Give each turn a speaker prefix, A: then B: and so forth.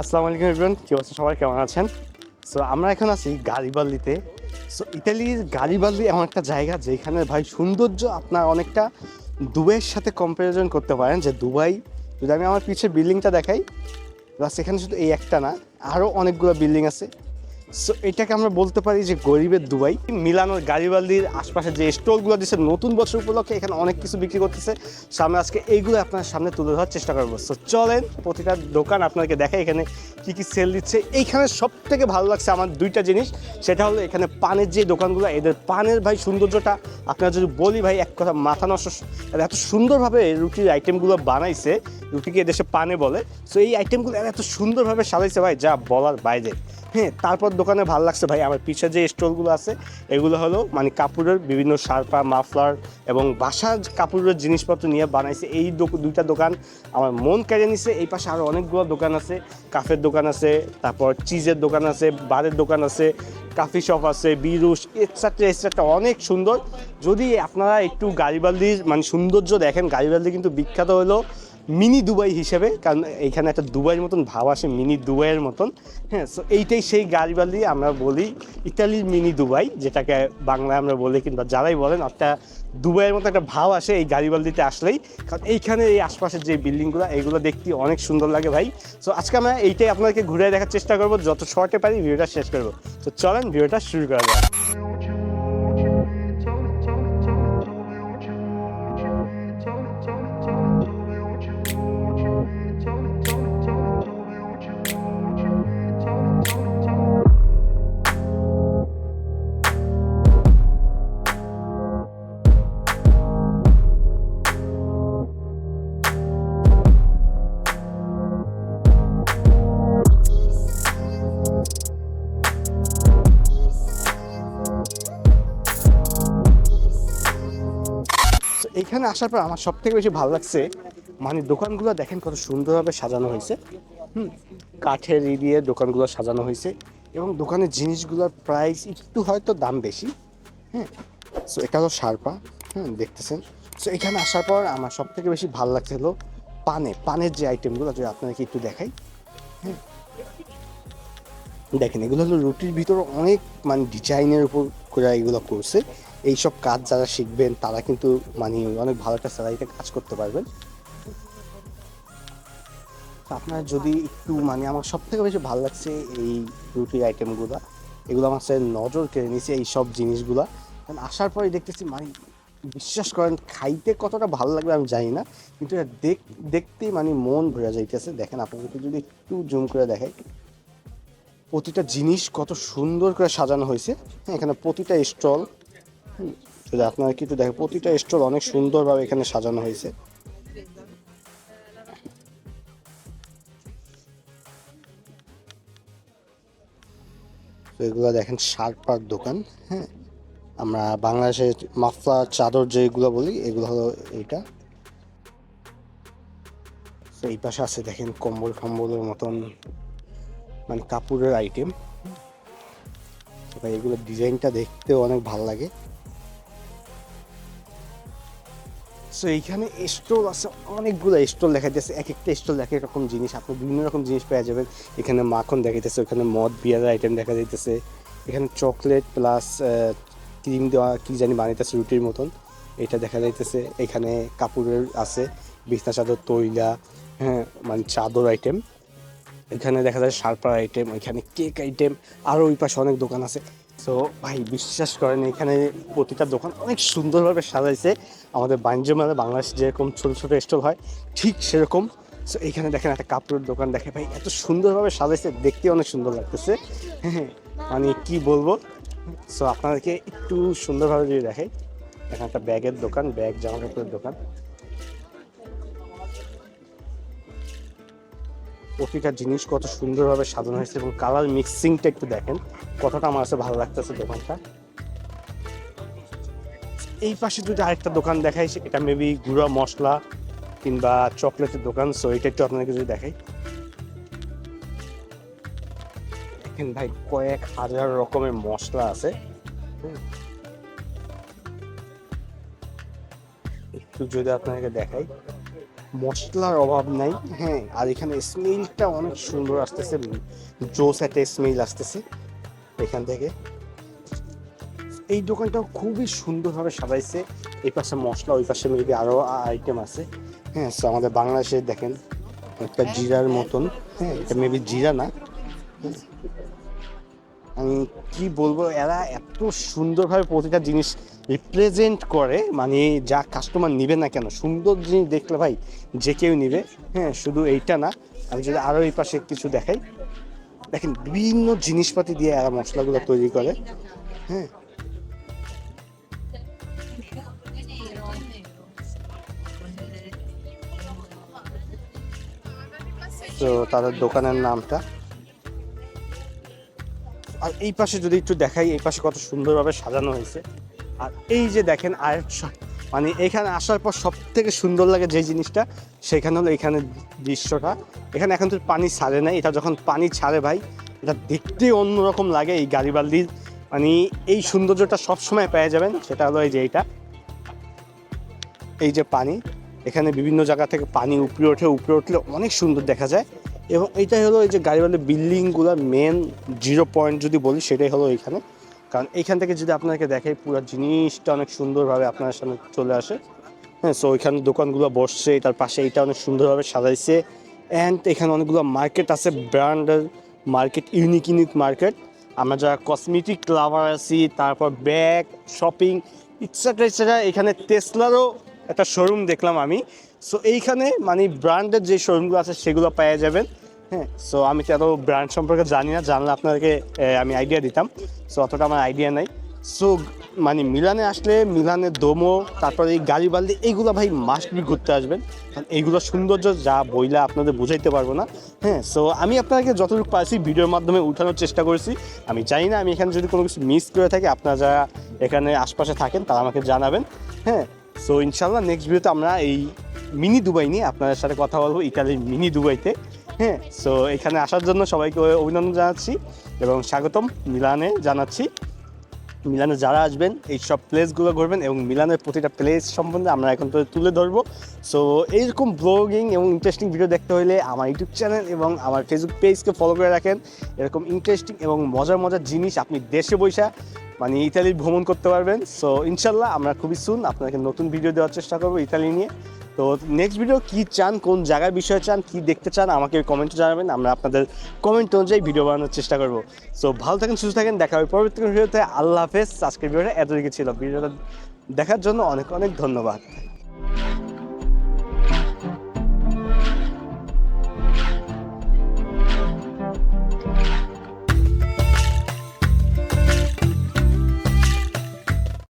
A: আসসালামু আলাইকুম এভরিওয়ান কি আছে সবাই কেমন আছেন? সো আমরা এখন আছি গালিবাল্লিতে সো ইতালির গালিবাল্লি এমন একটা জায়গা যেখানে ভাই সৌন্দর্য আপনার অনেকটা দুবাইয়ের সাথে কম্পারিজন করতে পারেন যে দুবাই, যদি আমি আমার পিছের বিল্ডিংটা দেখাই প্লাস এখানে শুধু এই একটা না আরও অনেকগুলো বিল্ডিং আছে। সো এটাকে আমরা বলতে পারি যে গরিবের দুবাই। মিলানোর গাড়িবাল্লির আশপাশে যে স্টলগুলো দিচ্ছে নতুন বছর উপলক্ষে এখানে অনেক কিছু বিক্রি করতেছে। সামনে আজকে এইগুলো আপনার সামনে তুলে ধরার চেষ্টা করব। সো চলেন প্রতিটা দোকান আপনাকে দেখে এখানে কি কি সেল দিচ্ছে। এইখানে সব থেকে ভালো লাগছে আমার দুইটা জিনিস। সেটা হলো এখানে পানের যে দোকানগুলো, এদের পানের ভাই সৌন্দর্যটা আপনারা যদি বলি ভাই, এক কথা মাথা নষ্ট এত সুন্দরভাবে রুটির আইটেমগুলো বানাইছে। রুটিকে এদেশে পানে বলে। সো এই আইটেমগুলো এত সুন্দরভাবে সাজাইছে ভাই, যা বলার বাইরে। হ্যাঁ তারপর দোকানে ভালো লাগছে ভাই। আমার পিছে যে স্টলগুলো আছে, এগুলো হলো মানে কাপড়ের বিভিন্ন শার্পা, মাফলার এবং বাসার কাপড়ের জিনিসপত্র নিয়ে বানাইছে। এই দুইটা দোকান আমার মন কেড়ে নিছে। এই পাশে আরও অনেকগুলো দোকান আছে। কাফের দোকান আছে, তারপর চিজের দোকান আছে, বারের দোকান আছে, কাফি শপ আছে বিরুষ এক্সেট্রা এক্সেট্রা অনেক সুন্দর। যদি আপনারা একটু গাড়িবাল্দির মানে সৌন্দর্য দেখেন গাড়িবাল্দি কিন্তু বিখ্যাত হলো মিনি দুবাই হিসেবে, কারণ এখানে একটা দুবাইয়ের মতন ভাব আসে, মিনি দুবাইয়ের মতন। হ্যাঁ সো এইটাই সেই গাড়িবালি আমরা বলি ইতালির মিনি দুবাই, যেটাকে বাংলায় আমরা বলি কিংবা যারাই বলেন, একটা দুবাইয়ের মতো একটা ভাব আসে এই গাড়িবালিতে আসলেই। কারণ এইখানে এই আশপাশের যে বিল্ডিংগুলো এইগুলো দেখতে অনেক সুন্দর লাগে ভাই। সো আজকে আমরা এইটাই আপনাদেরকে ঘুরে দেখার চেষ্টা করব, যত শর্টে পারি ভিডিওটা শেষ করব। তো চলেন, ভিডিওটা শুরু করা যাক। তো এইখানে আসার পর আমার সব থেকে বেশি ভালো লাগছে মানে দোকানগুলো দেখেন কত সুন্দরভাবে সাজানো হয়েছে। হুম, কাঠের ই দিয়ে দোকানগুলো সাজানো হয়েছে এবং দোকানের জিনিসগুলোর প্রাইস একটু হয়তো দাম বেশি। হ্যাঁ সো এটা হলো সারপা হ্যাঁ দেখতেছেন। সো এখানে আসার পর আমার সব থেকে বেশি ভালো লাগছে হলো পানে, পানের যে আইটেমগুলো যদি আপনাদেরকে একটু দেখাই। হ্যাঁ দেখেন এগুলো হলো রুটির ভিতর অনেক মানে ডিজাইনের উপর করে এগুলো করছে। এইসব কাজ যারা শিখবেন, তারা কিন্তু মানে অনেক ভালো একটা স্যালারিতে কাজ করতে পারবেন। আপনার যদি একটু মানে আমার সব থেকে বেশি ভালো লাগছে এই রুটির আইটেমগুলো এগুলো আমার সাথে নজর কেড়ে নিয়েছে এই সব জিনিসগুলা। কারণ আসার পরে দেখতেছি মানে বিশ্বাস করেন, খাইতে কতটা ভালো লাগবে আমি জানি না, কিন্তু এটা দেখ, দেখতেই মানে মন ভরে যাইতেছে। দেখেন, আপনাদেরকে যদি একটু জুম করে দেখাই। প্রতিটা জিনিস কত সুন্দর করে সাজানো হয়েছে। হ্যাঁ এখানে প্রতিটা স্টল যদি আপনারা কিন্তু দেখেন প্রতিটা স্টল অনেক সুন্দরভাবে এখানে সাজানো হয়েছে। এগুলো দেখেন শার্পার দোকান হ্যাঁ? আমরা বাংলাদেশে মাফলা চাদর যেগুলো বলি, এগুলো হলো এইটা। তো এই পাশে আছে, দেখেন, কম্বল টম্বলের মতন মানে কাপড়ের আইটেম এগুলো ডিজাইনটা দেখতেও অনেক ভালো লাগে। সো এইখানে স্টল আছে, অনেকগুলো স্টল দেখা যাচ্ছে এক একটা স্টল এক এক রকম জিনিস। আপনি বিভিন্ন রকম জিনিস পেয়ে যাবেন। এখানে মাখন দেখা যাচ্ছে ওখানে মদ বিয়ারের আইটেম দেখা যাইতেছে। এখানে চকলেট প্লাস ক্রিম দেওয়া, কি জানি বানাইতেছে রুটির মতন। এটা দেখা যাইতেছে। এখানে কাপড়ের আছে, বিছনা, চাদর, তৈলা হ্যাঁ মানে চাদর আইটেম। এখানে দেখা যায় শার্পার আইটেম, এখানে কেক আইটেম। আরও ওই পাশে অনেক দোকান আছে। তো ভাই, বিশ্বাস করেন, এখানে প্রতিটা দোকান অনেক সুন্দরভাবে সাজাইছে। আমাদের বাণিজ্য মেলা, বাংলাদেশ যেরকম ছোটো ছোটো স্টল হয়, ঠিক সেরকম। সো এখানে দেখেন একটা কাপড়ের দোকান দেখে, ভাই, এত সুন্দরভাবে সাজাইছে, দেখতে অনেক সুন্দর লাগতেছে। হ্যাঁ মানে কি বলব? সো আপনাদেরকে একটু সুন্দরভাবে যদি দেখাই, এখানে একটা ব্যাগের দোকান, ব্যাগ জামা কাপড়ের দোকান। প্রতিটা জিনিস কত সুন্দরভাবে সাজানো হয়েছে এবং কালার মিক্সিংটা একটু দেখেন। কতটা আমার কাছে ভালো লাগতেছে দোকানটা। এই পাশে যদি আরেকটা দোকান দেখাই এটা মেবি গুঁড়া মশলা কিংবা চকলেটের দোকান সো এটা একটু আপনাকে যদি দেখাই। দেখেন ভাই, কয়েক হাজার রকমের মশলা আছে। একটু যদি আপনাকে দেখাই। মশলার অভাব নাই। হ্যাঁ আর এখানে স্মেলটা অনেক সুন্দর আসতেছে। জোস একটা স্মেল আসতেছে এখান থেকে। এই দোকানটাও খুবই সুন্দরভাবে সাজাইছে। এই পাশে মশলা, ওই পাশে মেবি আরও আইটেম আছে। হ্যাঁ so আমাদের বাংলাদেশে দেখেন, একটা জিরার মতন। হ্যাঁ এটা মেবি জিরা না। আমি কি বলব, এরা এত সুন্দরভাবে প্রতিটা জিনিস রিপ্রেজেন্ট করে মানে যা কাস্টমার নিবে না কেন, সুন্দর জিনিস দেখলে ভাই, যে কেউ নিবে হ্যাঁ শুধু এইটা না, আমি যদি আরও এই পাশে কিছু দেখাই। দেখেন, বিভিন্ন জিনিসপাতি দিয়ে এরা মশলাগুলো তৈরি করে হ্যাঁ। তো তাদের দোকানের নামটা আর এই পাশে যদি একটু দেখাই, এই পাশে কত সুন্দরভাবে সাজানো হয়েছে। আর এই যে দেখেন, আর মানে এখানে আসার পর সব থেকে সুন্দর লাগে যে জিনিসটা, সেখানে হলো এখানে দৃশ্যটা। এখানে এখন তো পানি ছাড়ে নাই, এটা যখন পানি ছাড়ে ভাই, এটা দেখতে অন্যরকম লাগে এই গাড়িবাল্দির মানে এই সৌন্দর্যটা সবসময় পেয়ে যাবেন, সেটা হলো এই যে এইটা। এই যে পানি, এখানে বিভিন্ন জায়গা থেকে পানি উপরে ওঠে, উপরে উঠলে অনেক সুন্দর দেখা যায়। এবং এইটাই হলো এই যে গাড়িওয়ালা বিল্ডিংগুলোর মেন জিরো পয়েন্ট যদি বলি, সেটাই হলো এখানে। কারণ এইখান থেকে যদি আপনাকে দেখে পুরো জিনিসটা অনেক সুন্দরভাবে আপনার সামনে চলে আসে। হ্যাঁ সো ওইখানে দোকানগুলো বসছে, তার পাশে এটা অনেক সুন্দরভাবে সাজাইছে। অ্যান্ড এখানে অনেকগুলো মার্কেট আছে ব্র্যান্ডের মার্কেট ইউনিক ইউনিক মার্কেট আমরা যারা কসমেটিক লাভার আছি, তারপর ব্যাগ শপিং ইটসেট্রা ইটসেট্রা এখানে টেসলারও একটা শোরুম দেখলাম আমি। সো এইখানে মানে ব্র্যান্ডের যে শোরুমগুলো আছে, সেগুলো পেয়ে যাবেন। হ্যাঁ সো আমি তো এত ব্র্যান্ড সম্পর্কে জানি না, জানলে আপনাদেরকে আমি আইডিয়া দিতাম। সো অতটা আমার আইডিয়া নাই। সো মানে মিলানে আসলে মিলানের দোমো, তারপরে এই গাড়ি বালদি এইগুলো ভাই মাস্ট বি ঘুরতে আসবেন। কারণ এইগুলো সৌন্দর্য যা বইলা আপনাদের বুঝাইতে পারব না। হ্যাঁ সো আমি আপনাদেরকে যতটুকু পারছি, ভিডিওর মাধ্যমে উঠানোর চেষ্টা করেছি। আমি জানি না, আমি এখানে যদি কোনো কিছু মিস করে থাকি, আপনারা যারা এখানে আশপাশে থাকেন, তারা আমাকে জানাবেন। হ্যাঁ সো ইনশাল্লাহ নেক্সট ভিডিওতে আমরা এই মিনি দুবাই নিয়ে আপনাদের সাথে কথা বলব, ইতালির মিনি দুবাইতে হ্যাঁ সো এখানে আসার জন্য সবাইকে অভিনন্দন জানাচ্ছি এবং স্বাগতম মিলানে জানাচ্ছি। মিলানে যারা আসবেন, এই সব প্লেসগুলো ঘুরবেন এবং মিলানের প্রতিটা প্লেস সম্বন্ধে আমরা এখন তো তুলে ধরবো। সো এইরকম ব্লগিং এবং ইন্টারেস্টিং ভিডিও দেখতে হলে আমার ইউটিউব চ্যানেল এবং আমার ফেসবুক পেজকে ফলো করে রাখেন। এরকম ইন্টারেস্টিং এবং মজার মজার জিনিস আপনি দেশে বৈশা মানে ইতালি ভ্রমণ করতে পারবেন। সো ইনশাল্লাহ আমরা খুবই সুন আপনাকে নতুন ভিডিও দেওয়ার চেষ্টা করব ইতালি নিয়ে। তো নেক্সট ভিডিও কি চান, কোন জায়গার বিষয়ে চান, কি দেখতে চান, আমাকে কমেন্টে জানাবেন, আমরা আপনাদের কমেন্ট অনুযায়ী ভিডিও বানানোর চেষ্টা করব। সো ভালো থাকেন, সুস্থ থাকেন, দেখা হবে পরবর্তী ভিডিওতে আল্লাহ হাফেজ, আজকের ভিডিওটা এতদিকে ছিল। ভিডিওটা দেখার জন্য অনেক অনেক ধন্যবাদ।